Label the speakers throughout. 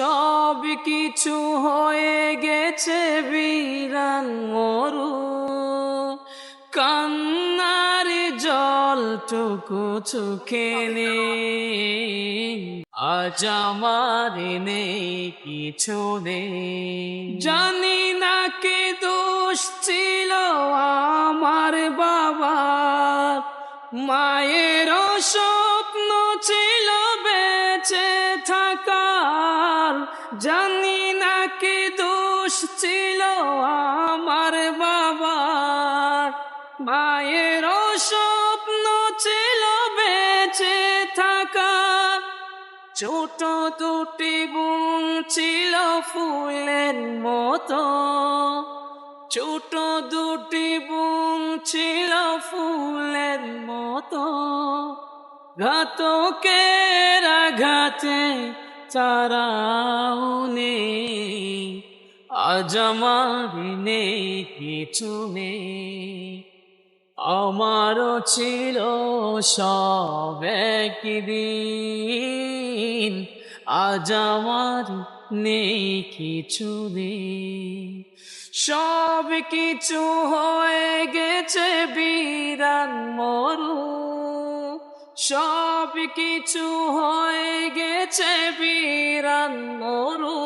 Speaker 1: সব কিছু হয়ে গেছে বিরান মরু। কান্নার জলটুকু চোখে নেই। আজ আমার নেই, কিছু নেই। জানি না কে দোষ ছিল আমার বাবার। মায়ের স্বপ্ন জানি না কে দোষ ছিল আমার বাবার। মায়ের স্বপ্ন ছিল বেঁচে থাকা। ছোট দুটি বুন ছিল ফুলের মতো। ছোট দুটি বুন ছিল ফুলের মতো। ঘাতকের আঘাতে তারাও নেই, আজ নেই কিছু নেই। আমারও ছিল সব একদিন, আজ নেই কিছু নেই। সব কিছু হয়ে গেছে বিরান মরু সব কিছু হয়ে গেছে বিরান মরু।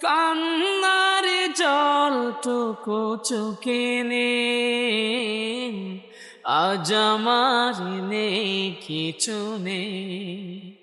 Speaker 1: কান্নার জলটুকু চুকে নেই। আজ আমার নেই, কিছু নেই।